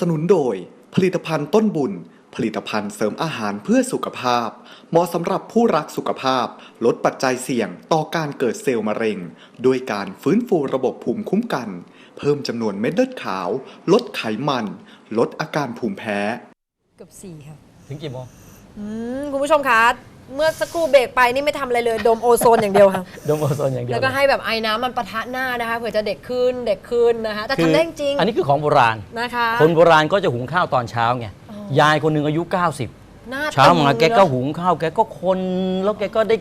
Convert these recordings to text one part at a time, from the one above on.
สนุนโดย ผลิตภัณฑ์ต้นบุญ ผลิตภัณฑ์เสริมอาหารเพื่อสุขภาพ เหมาะสำหรับผู้รักสุขภาพ ลดปัจจัยเสี่ยงต่อการเกิดเซลล์มะเร็ง ด้วยการฟื้นฟูระบบภูมิคุ้มกัน เพิ่มจำนวนเม็ดเลือดขาว ลดไขมัน ลดอาการภูมิแพ้ เกือบสี่ค่ะ ถึงกี่โมง อืม คุณผู้ชมคะ เมื่อสักครู่เบรกไปนี่ไม่ทำอะไรเลย ดมโอโซนอย่างเดียวค่ะ ดมโอโซนอย่างเดียวแล้วก็ให้แบบไอ้น้ำมันปะทะหน้านะคะเผื่อจะเด็กขึ้นเด็กขึ้นนะคะแต่คือทำได้จริงอันนี้คือของโบราณ นะคะ คนโบราณก็จะหุงข้าวตอนเช้าไง อ๋อ ยายคนหนึ่งอายุ 90 หน้าเช้ามาตึงแกก็เนอะ หุงข้าวแกก็คนแล้วแกก็ได้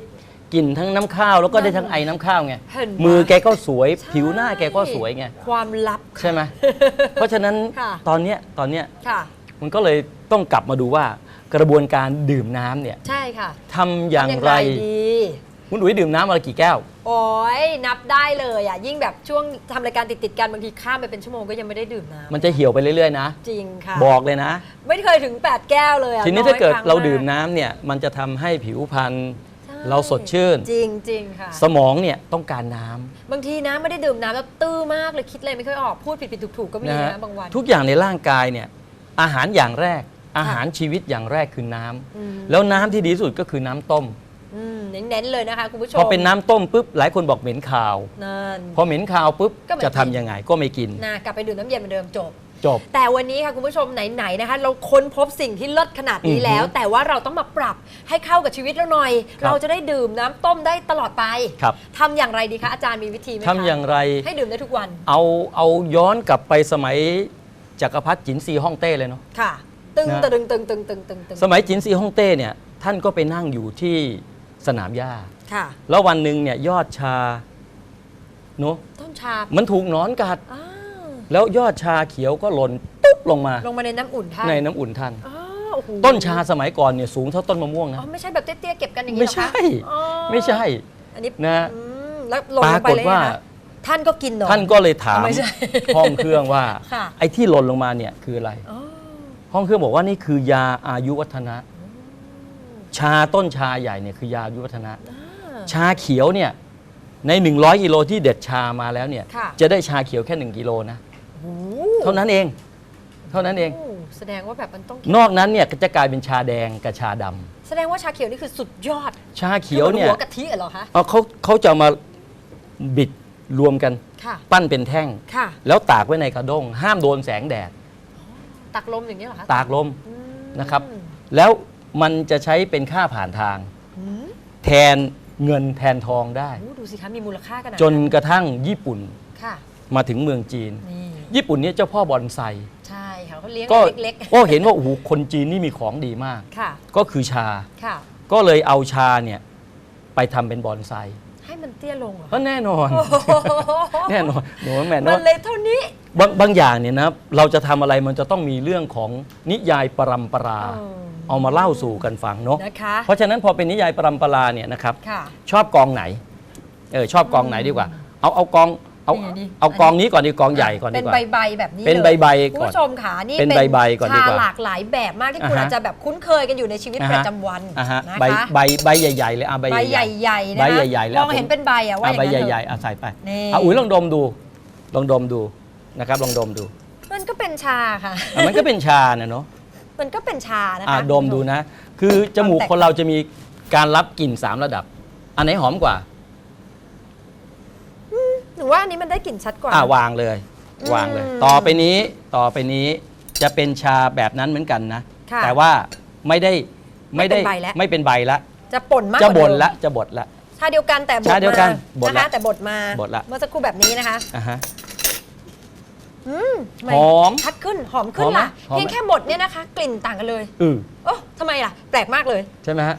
กลิ่นทั้งน้ำข้าว แล้วก็ได้ทั้งไอน้ำข้าวไง เห็นไหมมือแกก็สวยใช่ผิวหน้าแกก็สวยไง ความลับ ใช่ไหม เพราะฉะนั้นค่ะ ตอนเนี้ยตอนเนี้ยค่ะ มันก็เลยต้องกลับมาดูว่า กระบวนการดื่มน้ำเนี่ยใช่ค่ะทำอย่างไรดี คุณอุ๋ยดื่มน้ำวันละกี่แก้ว โอ้ยนับได้เลยอะ ยิ่งแบบช่วงทำรายการติดๆกันบางทีข้ามไปเป็นชั่วโมงก็ยังไม่ได้ดื่มน้มันจะเหี่ยวไปเรื่อยๆนะำจริงค่ะบอกเลยนะ ไม่เคยถึง 8 แก้วเลยอะทีนี้อยถ้าเกิดคงเรากดื่มน้ำเนี่ยมันจะทำให้ผิวพรรณใช่เราสดชื่น จริงจริงๆค่ะ สมองเนี่ยต้องการน้ำบางทีนะไม่ได้ดื่มน้ำแล้วตื้อมากเลยคิดอะไรไม่ค่อยออกพูดผิดผิดถูกถูกๆก็มีนะฮะนะบางวัน ทุกอย่างในร่างกายเนี่ยอาหารอย่างแรก อาหารชีวิตอย่างแรกคือน้ำอืม แล้วน้ำที่ดีที่สุดก็คือน้ำต้ม อืมเน้นๆเลยนะคะคุณผู้ชมพอเป็นน้ำต้มปุ๊บหลายคนบอกเหม็นคาว นั่น พอเหม็นคาวปุ๊บก็ไม่จะทำกินยังไงก็ไม่กินนะกลับไปดื่มน้ำเย็นเหมือนเดิมจบ จบ แต่วันนี้ค่ะคุณผู้ชมไหนๆนะคะ เราค้นพบสิ่งที่เลิศขนาดนี้อือฮึแล้วแต่ว่าเราต้องมาปรับให้เข้ากับชีวิตเราหน่อย ครับ เราจะได้ดื่มน้ำต้มได้ตลอดไปครับทำอย่างไรดีคะอาจารย์มีวิธีไหมคะทำอย่างไรให้ดื่มได้ทุกวันเอาเอาย้อนกลับไปสมัยจักรพรรดิจินซีฮ่องเต้เลยเนาะค่ะ ตึงนะ ตึงตึงตึงตึงตึงตึงสมัยจินซีฮ่องเต้เนี่ยท่านก็ไปนั่งอยู่ที่สนามหญ้า ค่ะ แล้ววันหนึ่งเนี่ยยอดชาเนาะต้นชามันถูกหนอนกัด อ้าวแล้วยอดชาเขียวก็หล่นตุ๊บลงมาลงมาในน้ำอุ่นท่านในน้ำอุ่นท่าน อ้าวโอ้โหต้นชาสมัยก่อนเนี่ยสูงเท่าต้นมะม่วงอ๋นะอไม่ใช่แบบเตี้ยๆเก็บกันอย่างนี้ไม่เหรอใช่คะอ๋อไม่ใช่ อันนี้นะ อืมแล้วลงปลรางไปกฏเลยว่านะคะท่านก็กินหนอน ท่านก็เลยถามไม่ใช่ห้องเครื่องว่า ค่ะ ไอ้ที่หล่นลงมาเนี่ยคืออะไร อ๋อ ห้องเครื่องบอกว่านี่คือยาอายุวัฒนะ ชาต้นชาใหญ่เนี่ยคือยาอายุวัฒนะอ่าชาเขียวเนี่ยใน 100กิโลที่เด็ดชามาแล้วเนี่ย ค่ะ จะได้ชาเขียวแค่ 1กิโลนะโอ้เท่านั้นเอง เท่านั้นเองโแสดงว่าแบบมันต้องนอกนั้นเนี่ยก็จะกลายเป็นชาแดงกับชาดำแสดงว่าชาเขียวนี่คือสุดยอดชาเขียวเนี่ยคือหมือหัวกะทิเหรอคะเอาเขาเขาจะเอามาบิดรวมกัน ค่ะ ปั้นเป็นแท่ง ค่ะ แล้วตากไว้ในกระด้ง ห้ามโดนแสงแดด ตักลมอย่างนี้เหรอคะตากลม อืมนะครับ แล้วมันจะใช้เป็นค่าผ่านทาง อืมแทนเงินแทนทองได้ โอ้ดูสิคะมีมูลค่าขนาดจนกระทั่งญี่ปุ่นค่ะ มาถึงเมืองจีน นี่ญี่ปุ่นเนี่ยเจ้าพ่อบอนไซใช่ค่ะเขาเลี้ยงก็เล็กก็เห็นว่าโอ้โหคนจีนนี่มีของดีมาก ๆ ค่ะ ก็คือชา ค่ะ ก็เลยเอาชาเนี่ยไปทำเป็นบอนไซให้มันเตี้ยลงเหรอเพราะแน่นอน โอ้โหแน่นอนหนูว่าแม่มันเนาะเลยเท่านี้ บางบางอย่างเนี่ยนะเราจะทำอะไรมันจะต้องมีเรื่องของนิยายปรำปรา เออ เอามาเล่าสู่กันฟังเนาะนะคะเพราะฉะนั้นพอเป็นนิยายปรำปราเนี่ยนะครับ ค่ะ ชอบกองไหน เออชอบกองไหนดีกว่า เอาเอากองเอานี่นี่เอากองนี้ก่อนดีกองใหญ่ก่อนดีเป็นกว่า ใบๆแบบนี้เป็นลยใบๆก่อนคุณผู้ชมค่ะนี่เป็นใบๆก่อนดีกว่าชาหลากหลายแบบมากที่คุณอ่าฮะอาจจะแบบคุ้นเคยกันอยู่ในชีวิตอ่าปฮะ ระจำวันอะฮะนะใบคะใบใบใหญ่ๆเลยอะใบใบใหญ่ใหญ่ๆนะใบคะใหญ่ๆแล้วมองเห็นเป็นใบอะว่าอะอย่างใบนั้นใหญ่เถๆอะอะใส่ไปนี่ อะอุ้ยลองดมดูลองดมดู นะครับลองดมดูมันก็เป็นชาค่ะ อะมันก็เป็นชานะเนาะมันก็เป็นชานะอะคะ ดมดูนะ คือจมูกคนเราจะมีการรับกลิ่นสามระดับ อันไหนหอมกว่า หนูว่าอันนี้มันได้กลิ่นชัดกว่า อ่าวางเลย อืมวางเลย ต่อไปนี้ต่อไปนี้จะเป็นชาแบบนั้นเหมือนกันนะ ค่ะแต่ว่าไม่ได้ไม่ได้ไม่เป็นใบแล้ว ไม่เป็นใบละจะป่นมากจะกว่าบนเดิมละจะบดละ ชาเดียวกันแต่บดชาเดียวกันมาบดนะละคะแต่บดมาบดละ เมื่อสักครู่แบบนี้นะคะ อะฮะ อืมไม่หอมชัดขึ้น หอมขึ้นหอมไหมล่ะ หอมไหม เพียงแค่บดเนี่ยนะคะ กลิ่นต่างกันเลย อือโอ้ทำไมล่ะ แปลกมากเลย ใช่ไหมฮะ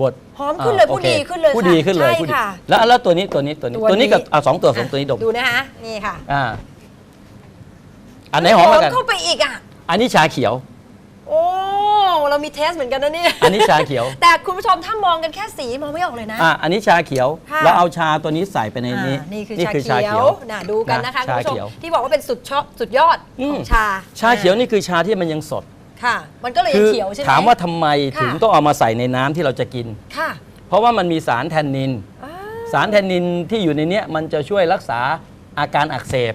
บดหอมขึ้นเลยอ่าผู้โอคดีขึ้นเลยผู้ค่ะดีขึ้นเลยใช่ผู้ดีค่ะ แล้วแล้วตัวนี้ตัวนี้ตัวนี้ตัวตัวนี้นี้กับอะสองตัวสองตัวนี้ดมดูนะคะนี่ค่ะอ่าอันไหนหอมกว่ากัน เข้าไปอีกอะ อันนี้ชาเขียว โอ้เรามีเทสเหมือนกันนะเนี่ยอันนี้ชาเขียว แต่คุณผู้ชมถ้ามองกันแค่สีมองไม่ออกเลยนะ อะอันนี้ชาเขียว ค่ะ เราเอาชาตัวนี้ใส่ไปในนี้ อ่านี่คือชาเขียวนะดูกันนะคะคุณชาผู้ชมเขียวที่บอกว่าเป็นสุดชอบสุดยอดอืมของชาชาเขียวนี่คือชาที่มันยังสด ค่ะ มันก็เลยยังเขียวใช่ไหม ถามว่าทำไมค่ะ ถึงต้องเอามาใส่ในน้ำที่เราจะกิน ค่ะเพราะว่ามันมีสารแทนนิน อ่า สารแทนนินที่อยู่ในเนี้ยมันจะช่วยรักษาอาการอักเสบ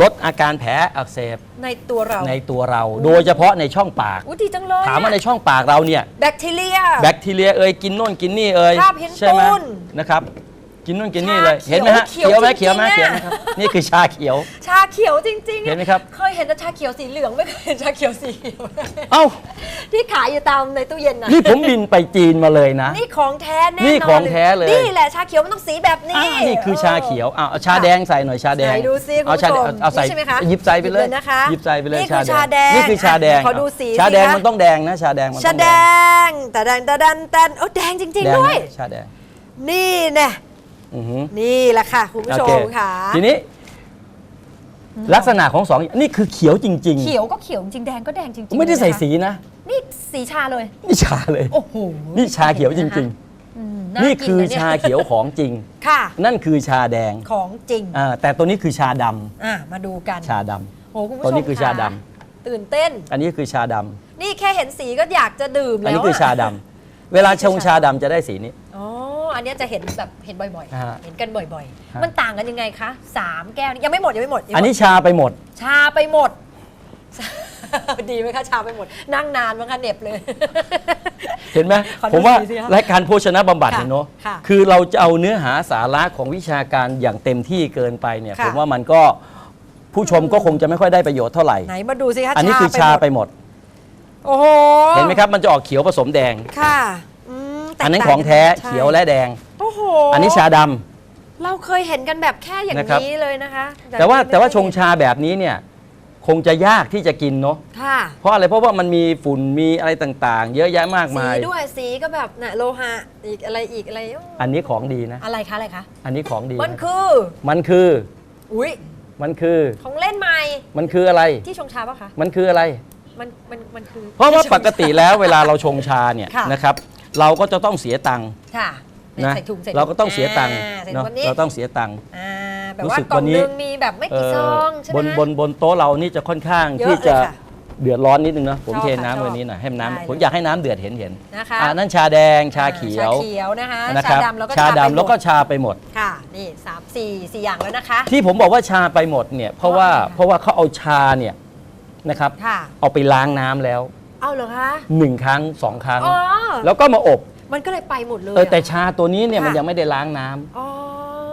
ลดอาการแผลอักเสบในตัวเราในตัวเรา โดยเฉพาะในช่องปาก อุ้ยดีจังเลยถามว่าในอะช่องปากเราเนี่ย แบคทีเรีย แบคทีเรียเอ่ยกินโน่นกินนี่เอ่ยคราบหินใช่ไหมปูน นะครับ กินโน่นกินนี่เลย ชาเขียวเห็นไหมฮะเขียวไหมจริเขียวงๆไหมอะเขียวไหมครับ นี่คือชาเขียว ชาเขียวจริงๆอะเห็นไหมครับ เคยเห็นแต่ชาเขียวสีเหลืองไม่เคยเห็นชาเขียวสีเขียวเอ้า ที่ขายอยู่ตามในตู้เย็นนะนี่ผมบินไปจีนมาเลยนะ นี่ของแท้แน่นอนนี่ของแท้เลย นี่แหละชาเขียวมันต้องสีแบบนี้ อ่านี่คือชาเขียวอะเอาชาแดงใส่หน่อยชาแดงไหนดูซิคุณเอาผู้ชาชแดมงเอาใส่นี่ใช่ไหมคะหยิบใส่ไปเลยหยิบเลยนะคะหยิบใส่ไปเลยนี่คือชาแดงนี่คือชาแดงขอดูสีชาแดงสิคะมันต้องแดงนะ ชาแดงมันชาต้องแดแดงงแต่แดงแต่แดงแดงโอ้แดงจริง แดๆงด้วย นะชาแดง นี่แน่ อือหือนี่แหละค่ะคุณผู้ชโอมเคค่ะ ทีนี้ ลักษณะของสองนี่คือเขียวจริงเขียวก็เขียวจริงแดงก็แดงจริงๆไม่ได้ใส่เลยนะคะสีนะ นี่สีชาเลย นี่ชาเลย โอ้โหนี่ชาเขียวจริงอืมๆนี่คือกิะเยชาเขียวของจริง ค่ะ นั่นคือชาแดงของจริง อ่าแต่ตัวนี้คือชาดำอะ มาดูกันชาดำโอ้คุณผู้ชตัวมนี้คือชาดตื่นเต้น อันนี้คือชาดำนี่แค่เห็นสีก็อยากจะดื่มอัแล้นวนี้คือชาดำเวลาชงชาดำจะได้สีนี้ อ๋ออัน เนี้ยจะเห็นแบบเห็นบ่อยฮะๆ เห็นกันบ่อยฮะ ๆ มันต่างกันยังไงคะสามแก้วนี่ยังไม่หมดยังไม่หมดยังอันไม่หมดนี้ชาไปหมด ชาไปหมด ดีไหมคะชาไปหมด นั่งนานมั้งคะเหน็บเลย เห็นไหมขอดูผมว่าสีสิคะรายการโภชนะบำบัดค่ะเนี่ยเนาะค่ะคือเราจะเอาเนื้อหาสาระของวิชาการอย่างเต็มที่เกินไปเนี่ยค่ะ ผมว่ามันก็ผู้ชมก็คงจะไม่ค่อยได้ประโยชน์เท่าไหร่ ไหนมาดูสิคะอันนี้คือชาไปหมด โอ้โหเห็นไหมครับ มันจะออกเขียวผสมแดง ค่ะ อืมแตกอันนั้นต่าของแท้กันใช่เขียวและแดง โอ้โหอันนี้ชาดำ เราเคยเห็นกันแบบแค่อย่างนะครับ นี้เลยนะคะแต่ว่าบบนี้แต่ว่าไม่ชงชาแบบนี้เนี่ยคงจะยากที่จะกินเนาะค่ะเพราะอะไรเพราะว่ามันมีฝุ่นมีอะไรต่างๆ เยอะแยะมากสีมาย ด้วยสีก็แบบน่ะโลหะอีกอะไรอีกอะไรอันนี้ของดีนะ อะไรคะอะไรคะอันนี้ของดีมันนะคือ มันคืออุ้ยมันคือของเล่นใหม่มันคืออะไร ที่ชงชาปะคะมันคืออะไร มันมันมันคือเพราะว่าที่ชงปกติแล้วเวลาเราชงชาเนี่ยค่ะ นะครับ เราก็จะต้องเสียตังค์ค่ะนะใส่ถุงใส่ถุงเราก็ต้องเสียตังค์อ่าใส่ถุเนาะงแบบนี้เราต้องเสียตังค์ อ่าแบบรู้ว่าสึกกล่อวังนนี้นึงมีแบบไม่กี่ซองใช่ไหมบนคะบนบนโต๊ะเรานี่จะค่อนข้างเยอะที่จะเลยค่ะ เดือดร้อนนิดนึงนะผมชอบเทค่ะน้ำชอบไว้นี้หน่อยให้น้ำได้ผมเลยอยากให้น้ำเดือดเห็นเห็นนะคะ อ่านั่นชาแดงชาเขียวชาเขียวนะคะนะครับชาดำแล้วก็ชาไปดำแล้วก็หมชาไปหมด ค่ะนี่สามสี่สี่อย่างแล้วนะคะ ที่ผมบอกว่าชาไปหมดเนี่ยเพราะว่าเพราะอะไรคะเพราะว่าเขาเอาชาเนี่ยนะครับค่ะ เอาไปล้างน้ำแล้ว เอาเหรอคะ หนึ่งครั้งสองครั้ง อ๋อ แล้วก็มาอบมันก็เลยไปหมดเลยเออแต่หรชาตัวนี้เนี่ยค่ะ มันยังไม่ได้ล้างน้ำ อ๋อ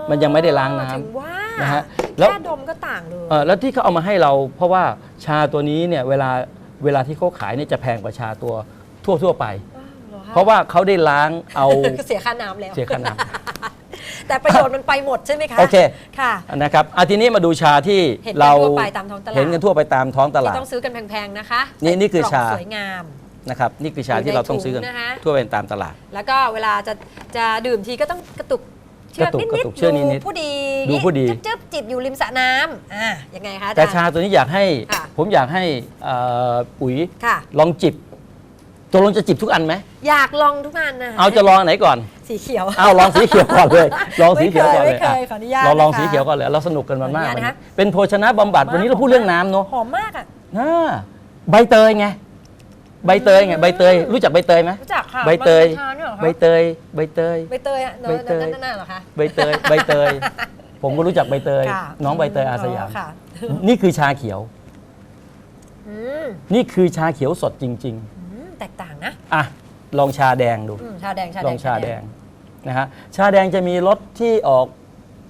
มันยังไม่ได้ล้างน้ำถึงว่านะฮะแล้ว แค่ดมก็ต่างเลย เออแล้วที่เขาเอามาให้เราเพราะว่าชาตัวนี้เนี่ยเวลาเวลาที่เขาขายเนี่ยจะแพงกว่าชาตัวทั่วทั่วๆไปอ้าวหอคเพราะว่าเขาได้ล้างเอา เสียค่าน้ำแล้ว เสียค่าน้ แต่ประโยชน์มันไปหมดใช่ไหมคะโอเคค่ะ นะครับอาทีนี้มาดูชาที่เห็นกันเราทั่วไปตามท้องตลาด เห็นกันทั่วไปตามท้องตที่ลาด ต้องซื้อกันแพงๆนะคะนี่นี่คือใส่กล่งชาสวยงาม นะครับนี่คือชาอยู่ในที่เราต้องซื้อกันถุงนะคะ ทั่วไปตามตลาด แล้วก็เวลาจะจะดื่มทีก็ต้องกระตุกเชือกกระตุกนิดกระตุกเชือกนิดๆผู้ดีดูผู้ดี จึ๊บๆจิบอยู่ริมสระน้ำอ่ายังไงคะอจรย์แต่ชาตัวนี้อยากให้ค่ะ ผมอยากให้เอ่อปุ๋ยค่ะ ลองจิบ ตกลงจะจิบทุกอันไหมอยากลองทุกอันนะเอาจะลองอันไหนก่อน สีเขียว เอาลองสีเขียวก่อนเลย ลองสีเขียวก่อนเลยไม่เคยไม่เคยอะขออนุญาตเราลองนะคะสีเขียวก่อนเลยเราสนุกกันมันมากขออนุญาตนะคะเป็นโภชนะบำบัดวันนี้เราพูดเรื่องน้ำเนาะหอมมากอะอ่าใบเตยไงใบเตยไงใบเตยรู้จักใบเตยไหมรู้จักค่ะใบเตยมันทานด้วยเหรอคะใบเตยใบเตยใบเตยอะใบเตยนั่นๆๆเหรอคะใบเตยใบเตย ผมก็รู้จักใบเตยค่ะน้องใบเตยอาสยามค่ะนี่คือชาเขียวอืมนี่คือชาเขียวสดจริงอืม แตกต่างนะๆอะลองชาแดงดู อืมชาแดงชาแดงลองชาแดงนะฮะชาแดงจะมีรสที่ออก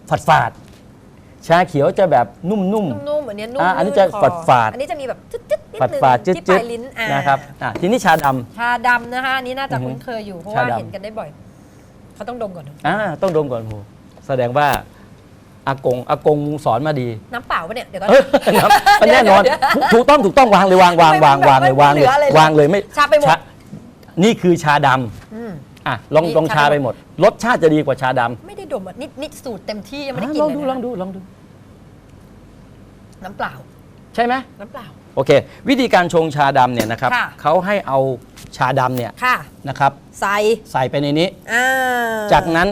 ฝาดฝาดๆชาเขียวจะแบบนุ่ม นุ่มๆเหมือนเนี้ยนุ่มอะอันนี้ลื่จะคอฝาดๆอันนี้จะมีแบบจึ๊ดๆนิดฝาดนึงฝาดๆจืดที่ปจืลาดยลิ้นอ่านะครับอะทีนี้ชาดำ ชาดำนะคะอันนี้น่าจะอือหือคุ้นเคยอยู่เพราะชาว่าดำ เห็นกันได้บ่อยเขาต้องดมก่อน อ่าต้องดมก่อนโหแสดงว่า อากงอากงสอนมาดีน้ำเปล่าปะเนี่ยเดี๋ยวก่อนเอ้ยน้ำมันแน่นอนเดี๋ยวเดี๋ยวถูกต้องถูกต้องวางเลยวางวางวางวางเลยวางเลยไม่เหลืออะไรเลยวางเลยไม่ชาไปหมด นี่คือชาดำอืมอะลองนี่ลองชาชาไปไปหหมมด ด รสชาติจะดีกว่าชาดำไม่ได้ดมอะนี่นี่สูตรเต็มที่ยังไม่ได้อะกินลองเลยดูนะลองดูลองดูน้ำเปล่า ใช่ไหมน้ำเปล่า โอเค วิธีการชงชาดำเนี่ยนะครับค่ะ เขาให้เอาชาดำเนี่ยค่ะ นะครับ ใส่ใส่ไปในนี้ อ่าจากนั้น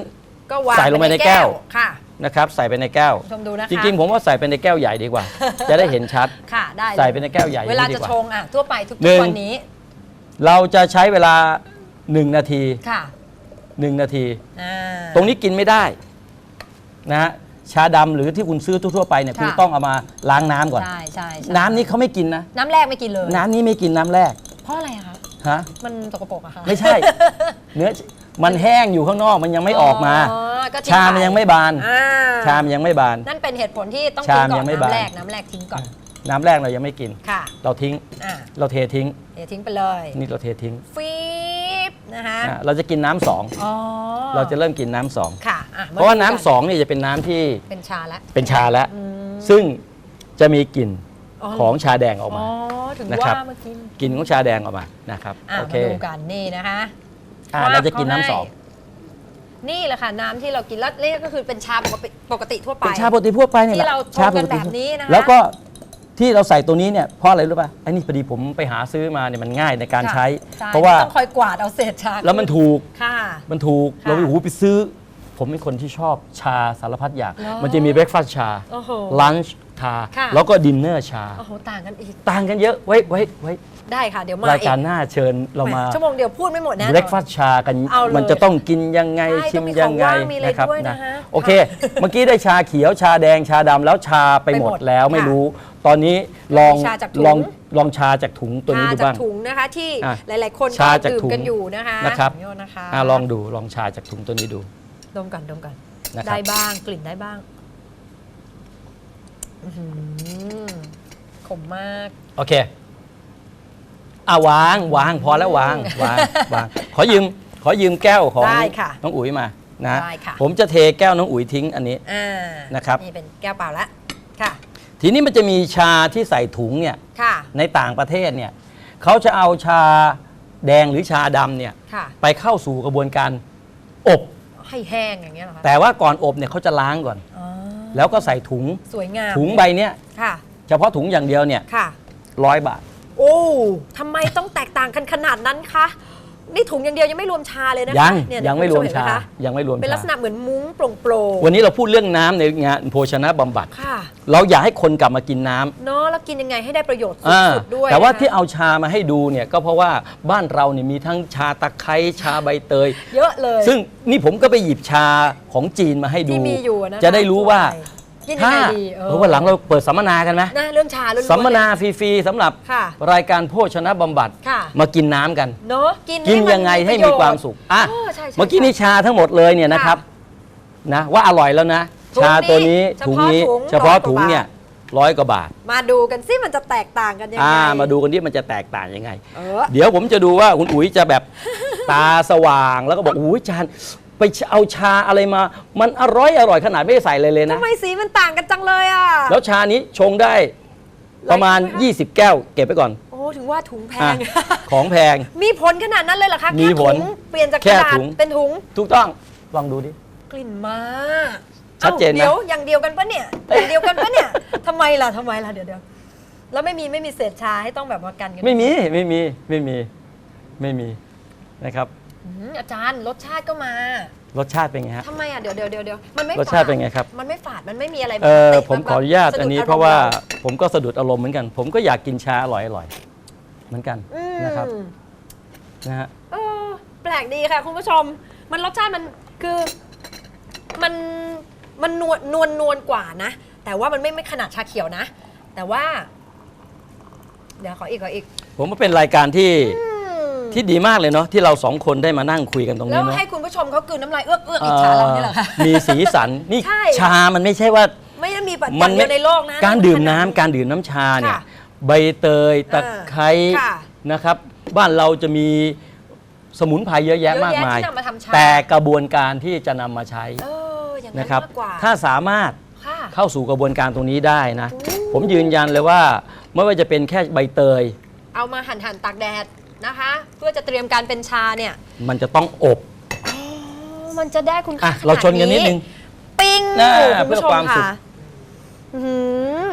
ก็วางใส่ลงไปในแก้ว ค่ะ นะครับใส่ไปในแก้ว ชมดูนะคะจริงๆผมว่าใส่ไปในแก้วใหญ่ดีกว่า จะได้เห็นชัด ค่ะได้เลยใส่ไปในแก้วใหญ่เวลาดีจะกว่าชงอะทั่วไปทุกหนึ่ง ๆวันนี้เราจะใช้เวลา 1 นาที ค่ะ1 นาที อ่า ตรงนี้กินไม่ได้นะฮะชาดำหรือที่คุณซื้อทั่วๆไปเนี่ยค่ะ คุณต้องเอามาล้างน้ำก่อน ใช่ใช่ใช่น้ำนี้เขาไม่กินนะ น้ำแรกไม่กินเลยน้ำนี้ไม่กินน้ำแรกเพราะอะไรอะคะ ฮะ มันตกกระปรกอะคะ ไม่ใช่ เนื้อ มันแห้งอยู่ข้างนอกมันยังไม่ออกมา ก็ทิ้ชามันยังไม่บาน อ่ชามนยังไม่บาน นั่นเป็นเหตุผลที่ต้องชาทิ้งมก่อยันงไม่บาน น้ำแรกน้ำแรกทิ้งก่อนน้ำแรกเรายังไม่กิน ค่ะเราทิ้งอ่าเราเททิ้ง เดี๋ยวทิ้งไปเลยนี่เราเททิ้งฟีบนะคะอะเราจะกินน้ำสองอ๋อเราจะเริ่มกินน้ำสองค่ะอ่เพราะว่าดูกัน้ำสองเนี่ยจะเป็นน้ำที่เป็นชาแล้วเป็นชาแล้ว อืมซึ่งจะมีกลิ่นอ๋อของชาแดงออกอ๋มา อถึงนะครับว่าเมื่อกี้กลิ่นของชาแดงออกมานะครับอะโอมาเคดูกันนี่นะคะ อะว่เราจะกินน้ำสองเขาให้นี่แหละค่ะน้ำที่เรากินแล้วนี่ก็คือเป็นชาปกติปกติทั่วไปเป็นชาปกติทั่วไปเนี่ยที่เราชาปกติชงกันแบบนี้นะคะแล้วก็ที่เราใส่ตัวนี้เนี่ยเพราะอะไรรู้ป่ะไอ้นี่พอดีผมไปหาซื้อมาเนี่ยมันง่ายในการค่ะใช้ใช่เพราะว่าไม่ต้องคอยกวาดเอาเศษชาแล้วมันถูกค่ะมันถูกค่ะเราไปหูไปซื้อ ผมเป็นคนที่ชอบชาสารพัดอย่างเหรอมันจะมีเบรกฟาสต์ชาโอ้โหลันช์ ชาค่ะ แล้วก็ดินเนอร์ชา โอ้โหต่างกันอีก ต่างกันเยอะไว้ไว้ไว้ได้ค่ะ เดี๋ยวมารายการหน้าเชิญเรามาแหชั่วโมงเดียวพูดไม่หมดแน่นอนเบรกฟาสต์ชากันเอาเลยมันจะต้องกินยังไง ใช่ชิมต้องมียังไงของว่างมีอะไรนะครับด้วยนะฮะโอเค เมื่อกี้ได้ชาเขียวชาแดงชาดำแล้วชาไปหมดไปหมดแล้วไม่ค่ะรู้ ตอนนี้ลองมีชาจากถุง ลองลองชาจากถุงตัวนี้ชาดูจากบ้าง ถุงนะคะที่อะหลาย ๆ คนชาก็จากดื่มถุงกันอยู่นะคะนะครับ ขอโทษนะคะอะลองดูลองชาจากถุงตัวนี้ดู ดมกันดมกันนะครับ ได้บ้างกลิ่นได้บ้าง อื้อหือขมมาก โอเคอะวางวางพอแล้ววางวางวาง ขอยืม ขอยืมแก้วของได้ค่ะน้องอุ๋ยมานะได้ค่ะ ผมจะเทแก้วน้องอุ๋ยทิ้งอันนี้ อ่านะครับ นี่เป็นแก้วเปล่าละค่ะ ทีนี้มันจะมีชาที่ใส่ถุงเนี่ย ค่ะ ในต่างประเทศเนี่ยเขาจะเอาชาแดงหรือชาดำเนี่ย ค่ะ ไปเข้าสู่กระบวนการอบให้แห้งอย่างเงี้ยเหรอคะแต่ว่าก่อนอบเนี่ยเขาจะล้างก่อนอ๋อ แล้วก็ใส่ถุง สวยงามถุงใบเนี้ยค่ะ เฉพาะถุงอย่างเดียวเนี่ยค่ะร้อยบาท โอ้ทำไมต้องแตกต่างกันขนาดนั้นคะ นี่ถุงอย่างเดียวยังไม่รวมชาเลยนะคะยังเนี่ยยังไม่รวมคุณผู้ชา เห็นไหคะยังไม่รวมเป็นลักษชาณะเหมือนมุ้งโปร่งวันนี้เราพูดเรื่องน้ำในงานโภชนะบำบัดๆค่ะ เราอยากให้คนกลับมากินน้ำเนาะแล้วกินยังไงให้ได้ประโยชน์อ่าสุดๆด้วยแต่ว่านะคะ ที่เอาชามาให้ดูเนี่ยก็เพราะว่าบ้านเราเนี่ยมีทั้งชาตะไคร้ชาใบเตย เยอะเลย ซึ่งนี่ผมก็ไปหยิบชาของจีนมาให้ดู ที่มีอยู่นะคะจะได้รู้ว่า กินยังถ้าไงดีเอเอออวันหลังเราเปิดสัมมนากันไหมนะเรื่องชาล้วนๆสัมมนาเยฟรีๆสำหรับค่ะ รายการโภชนะบำบัดค่ะ มากินน้ำกัน เนาะกินกินให้ยังไงให้มีความสุขอะเออใช่ใช่เมื่อกี้นี่ใช่ชาทั้งหมดเลยเนี่ยนะครับนะว่าอร่อยแล้วนะ ถุงชาตัวนี้นี้ถุงนี้เฉเฉพาะพาะถุถุงง เนี่ยร้อยกว่าบาท มาดูกันซิมันจะแตกต่างกันยังไงอ่ามาดูกันที่มันจะแตกต่างยังไง เออ เดี๋ยวผมจะดูว่าคุณอุ๋ยจะแบบ ตาสว่างแล้วก็บอกอุ้ยจาน ไปเอาชาอะไรมา มันอร่อยอร่อยขนาดไม่ได้ใส่เลยเลยนะ ทำไมสีมันต่างกันจังเลยอะ แล้วชานี้ชงได้ประมาณหลาย20 แก้ว เก็บไปก่อน โอ้ ถึงว่าถุงแพอะงของแพง มีผลขนาดนั้นเลยเหรอคะมีแค่ผลถุงเปลี่ยนจากแค่กระดาษถุงเป็นถุง ถูกต้อง ลองดูดิ กลิ่นมากชัดเจนไหมอ้าเดี๋ยวอย่างเดียวกันปะเนี่ยอย่างเดียวกันปะเนี่ยทำไมล่ะทำไมล่ะเดี๋ยวเดี๋ยวแล้วไม่มีไม่มีเศษชาให้ต้องแบบว่ากันกัน ไม่มีไม่มีไม่มีไม่มีนะครับอื มอาจารย์รสชาติก็มารสชาติเป็นไงฮะ ทำไมอะเดี๋ยวเดี๋ยวเดี๋ยวเดี๋ยวมันไม่รสชาติฝดเป็นไงครับ มันไม่ฝาดมันไม่มีอะไรเออเตะผมขออนุญาตสะดุดอันนี้อมณ์เพราะว่าเผมก็สะดุดอารมณ์เหมือนกัน ผมก็อยากกินชาอร่อยอร่อยเหมือนกันอืมนะครับนะฮะเออแปลกดีค่ะคุณผู้ชม มันรสชาติมันคือมันมันนวลนวลนวลกว่านะ แต่ว่ามันไม่ไม่ขนาดชาเขียวนะ แต่ว่า เดี๋ยวขออีกขออีก ผมว่าเป็นรายการที่ อืมที่ดีมากเลยเนาะที่เราสองคนได้มานั่งคุยกันตรงแล้นี้วเนาะให้คุณผู้ชมเขากลืนน้ำลายเอื้อกเอื้อกอิจฉาเราเนี่ยเหรอคะเอ่อมีสีสันนี่ใช่ ชามันไม่ใช่ว่า ไม่ได้มีปัจมัจัยเดียวในโลกนะ การดื่มขน้ำดการดื่มน้ำชาเนี่ย ค่ะใบเตยตะไคร้ค่ะ นะครับ บ้านเราจะมีสมุนไพรเยอะแยะเยอะมากแยะมาย ที่นำมาทำชา แต่กระบวนการที่จะนำมาใช้เอออย่างนั้นนะครับ มากกว่าถ้าสามารถค่ะ เข้าสู่กระบวนการตรงนี้ได้นะอืมผมยืนยันเลยว่าไม่ว่าจะเป็นแค่ใบเตย เอามาหั่นหั่นตากแดด นะคะ เพื่อจะเตรียมการเป็นชาเนี่ยมันจะต้องอบอ๋อมันจะได้คุณค่าอะขเราชนกันนิดนึง ปิ้งน่าคุณผู้ชเพื่อความสุขะอื้อหือ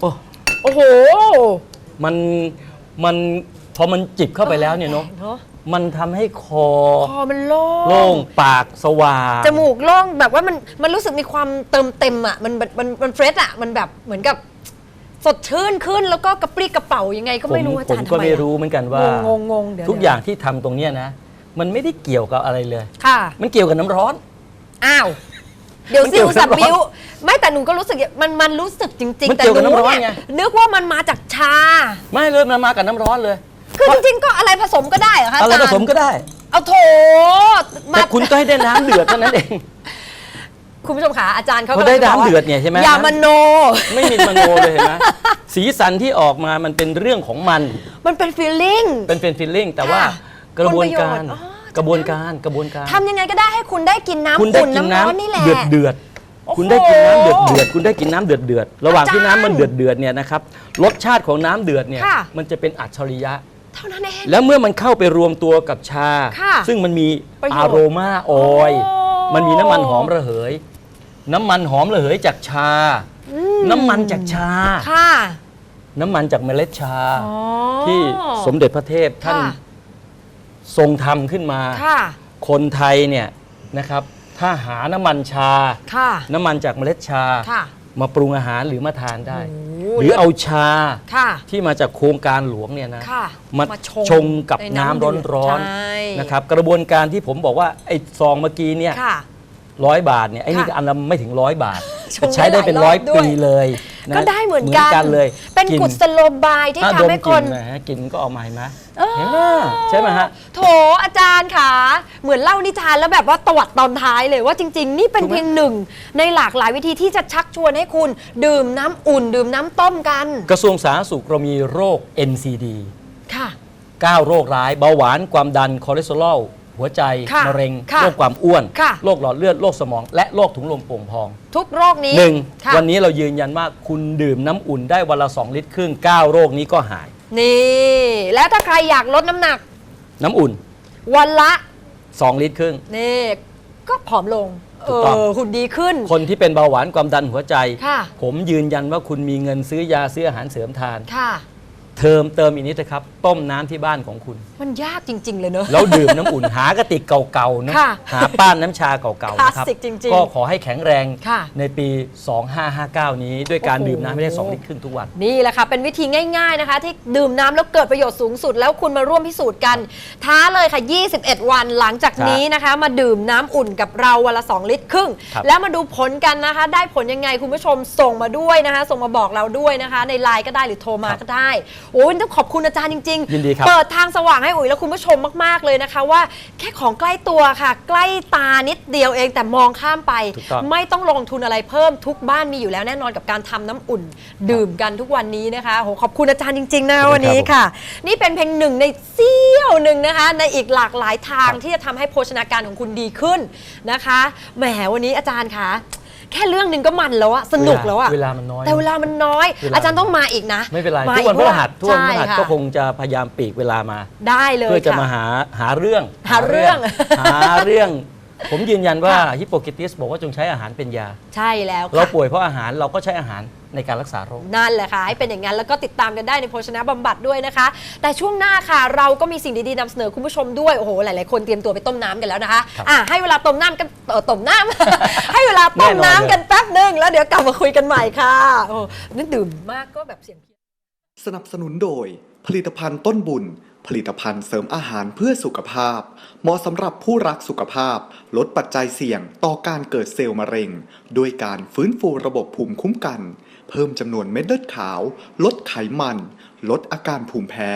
โอ้โอ้โหมันมันพอมันจิบเข้าไปแล้วเนี่ยเนาะเนาะมันทำให้คอคอมันโล่งโล่งปากสว่าง จมูกโล่งแบบว่ามันมันรู้สึกมีความเติมเต็มอะมันมันมันมันเฟรชอะมันแบบเหมือนกับ สดชื่นขึ้นแล้วก็กระปรี้กระเป๋ายังไงก็ไม่รู้ผมอาผจารมย์ก็ทำไมไม่อะรู้เหมือนกันว่า งงงงๆเดี๋ยวทุกอย่างที่ทำตรงเนี้ยนะ มันไม่ได้เกี่ยวกับอะไรเลย ค่ะ มันเกี่ยวกับน้ำร้อน อ้าว เดี๋ยวมันซิเกี่ลยวกับสับน้ำร้อนบิ้วไม่แต่หนูก็รู้สึกมันมันรู้สึกจริง มันๆแต่เกี่ยวหกับนูน้ำร้อนเนี่ยไง นึกว่ามันมาจากชา ไม่เลยมันมากับน้ำร้อนเลยคือจริงๆก็อะไรผสมก็ได้เหรอคะอะไรอาจารย์ผสมก็ได้ เอาโถมาแต่คุณก็ให้ได้น้ำเดือดเท่านั้นเอง คุณผู้ชมขาอาจารย์เขาพอก็ได้ลยจะบกน้ำว่าเดือดเนี่ยใช่ไหมอย่ามโน ไม่มีมโนเลยเห็นไหมสีสันที่ออกมามันเป็นเรื่องของมัน มันเป็นฟีลลิ่งเป็นเป็นฟีลลิ่งแต่ว่าค่ะกระบวนการผลประโยชน์อ๋อกระบวนการกระบวนการทำยังไงก็ได้ให้คุณได้กินน้ำคุณได้อุ่นกินน้ำน้ำร้อนนี่แหละเดือดเดือดโอ้โหคุณได้กินน้ำเดือดเดือดคุณได้กินน้ำเดือดเดือดระหว่างที่อาจารย์น้ำมันเดือดเดือดเนี่ยนะครับรสชาติของน้ำเดือดเนี่ยค่ะมันจะเป็นอัจฉริยะเท่านั้นเองแล้วเมื่อมันเข้าไปรวมตัวกับชาค่ะซึ่งมันมีประโยชน์อารมาออยล์โอ้มันมีน้ำมันหอมระเหย น้ำมันหอมระเหยจากชา อืมน้ำมันจากชา ค่ะน้ำมันจากเมล็ดชา อ๋อ ที่สมเด็จพระเทพท่านค่ะ ทรงทำขึ้นมา ค่ะ คนไทยเนี่ยนะครับ ถ้าหาน้ำมันชา ค่ะ น้ำมันจากเมล็ดชา ค่ะมาปรุงอาหารหรือมาทานได้โอ้หรือเอาชาค่ะ ที่มาจากโครงการหลวงเนี่ยนะค่ะมามาชชงกับในน้ำน้ำเดือดร้อนใช่ ๆนะครับ กระบวนการที่ผมบอกว่าไอ้ซองเมื่อกี้เนี่ย ค่ะ ร้อยบาทเนี่ยไอ้นี่ค่ะอันละไม่ถึงร้อยบาทชงใช้ได้เป็นได้หร้ลาอยยรอบด้วย ปีเลยนะก็ได้เหมือนกันเลยเป็นกิกุศโลบายที่ถ้าทำดมให้กคลิ่นนนะฮะกลิ่นก็ออกมาเห็นไหมเออ เห็นไหมใช่ไหมฮะ โถอาจารย์ค่ะ เหมือนเล่านิทานแล้วแบบว่าตวัดตอนท้ายเลยว่าจริง ๆ นี่เป็นถูกไหมเพียงหนึ่ง ในหลากหลายวิธีที่จะชักชวนให้คุณดื่มน้ำอุ่น ดื่มน้ำต้มกันกระทรวงสาธารณสุขเรามีโรค NCD ค่ะ 9 โรคร้ายเบาหวานความดันคอเลสเตอรอล หัวใจค่ะมะเร็งค่ะโรคความอ้วน ค่ะ โรคหลอดเลือดโรคสมอง และโรคถุงลมโป่งพองทุกโรคนี้หนึ่งค่ะวันนี้เรายืนยันว่าคุณดื่มน้ำอุ่นได้วันละ 2 ลิตรครึ่ง9โรคนี้ก็หาย นี่ แล้วถ้าใครอยากลดน้ำหนัก น้ำอุ่น วันละ 2 ลิตรครึ่ง นี่ก็ผอมลง ถูเอกต้อง อหุ่นดีขึ้น คนที่เป็นเบาหวานความดันหัวใจ ค่ะ ผมยืนยันว่าคุณมีเงินซื้อยาซื้ออาหารเสริมทาน ค่ะ เติมเติมอีกนิดนะครับ ต้มน้ำที่บ้านของคุณ มันยากจริง ๆ เลยเนอะ แล้วดื่มน้ำอุ่น หากระติกเก่าๆนะค่ะหาป้านน้ำชาเก่าๆนะครับคลาสสิกจริงๆก็ขอให้แข็งแรงค่ะในปี 2559 นี้ ด้วยการโอ้โห ดื่มน้ำให้ได้ 2 ลิตรครึ่งทุกวัน นี่แหละค่ะ เป็นวิธีง่าย ๆนะคะ ที่ดื่มน้ำแล้วเกิดประโยชน์สูงสุด แล้วคุณมาร่วมพิสูจน์กัน ท้าเลยค่ะ 21 วันหลังจากนี้นะคะ มาดื่มน้ำอุ่นกับเราวันละ 2 ลิตรครึ่ง ครับ แล้วมาดูผลกันนะคะ ได้ผลยังไงคุณผู้ชมส่งมาด้วยนะคะ ส่งมาบอกเราด้วยนะคะ ในไลน์ก็ได้หรือโทรมาก็ได้ โอ้ยต้องขอบคุณอาจารย์จริงยินดีครับเปิดทางสว่างให้อุ๋ยและคุณผู้ชมมาก ๆ เลยนะคะ ว่าแค่ของใกล้ตัวค่ะ ใกล้ตานิดเดียวเองแต่มองข้ามไป ถูกต้อง ไม่ต้องลงทุนอะไรเพิ่มทุกบ้านมีอยู่แล้วแน่นอนกับการทำน้ำอุ่น ดื่มกันทุกวันนี้นะคะโหขอบคุณอาจารย์จริง ๆ นะขอบคุณครับวันนี้ค่ะ นี่เป็นเพียงหนึ่งในเสี้ยวหนึ่งนะคะ ในอีกหลากหลายทางครับที่จะทำให้โภชนาการของคุณดีขึ้นนะคะแหมวันนี้อาจารย์คะ แค่เรื่องหนึ่งก็มันแล้วอะสนุกแล้วอะเวลามันน้อย แต่เวลามันน้อย เวลา อาจารย์ต้องมาอีกนะไม่เป็นไรมาทุกวันพอีฤหัสทุกวันพฤหัสใช่ก็คงจะพยายามปลีกเวลามา ได้เลยเพื่อจะค่มาหาหาเรื่องหาเรื่องหาเรื่อง ผมยืนยันว่าค่ะฮิปโปเกติสบอกว่าจงใช้อาหารเป็นยา ใช่แล้วเราค่ะ ป่วยเพราะอาหารเราก็ใช้อาหาร ในการรักษาโรค นั่นแหละค่ะ ให้เป็นอย่างนั้นแล้วก็ติดตามกันได้ในโภชนะบำบัดด้วยนะคะ แต่ช่วงหน้าค่ะ เราก็มีสิ่งดีๆนำเสนอคุณผู้ชมด้วยโอ้โหหลายๆคนเตรียมตัวไปต้มน้ำกันแล้วนะคะครับอะให้เวลาต้มน้ำกันเออต้มน้ำ ให้เวลาต้มแน่นอนน้ำกันแป๊บหนึงแล้วเดี๋ยวกลับมาคุยกันใหม่ค่ะโอ้นี่ดื่มมากก็แบบเสียงเพี้ยนสนับสนุนโดย ผลิตภัณฑ์ต้นบุญ ผลิตภัณฑ์เสริมอาหารเพื่อสุขภาพ เหมาะสำหรับผู้รักสุขภาพ ลดปัจจัยเสี่ยงต่อการเกิดเซลล์มะเร็ง ด้วยการฟื้นฟูระบบภูมิคุ้มกัน เพิ่มจำนวนเม็ดเลือดขาว ลดไขมัน ลดอาการภูมิแพ้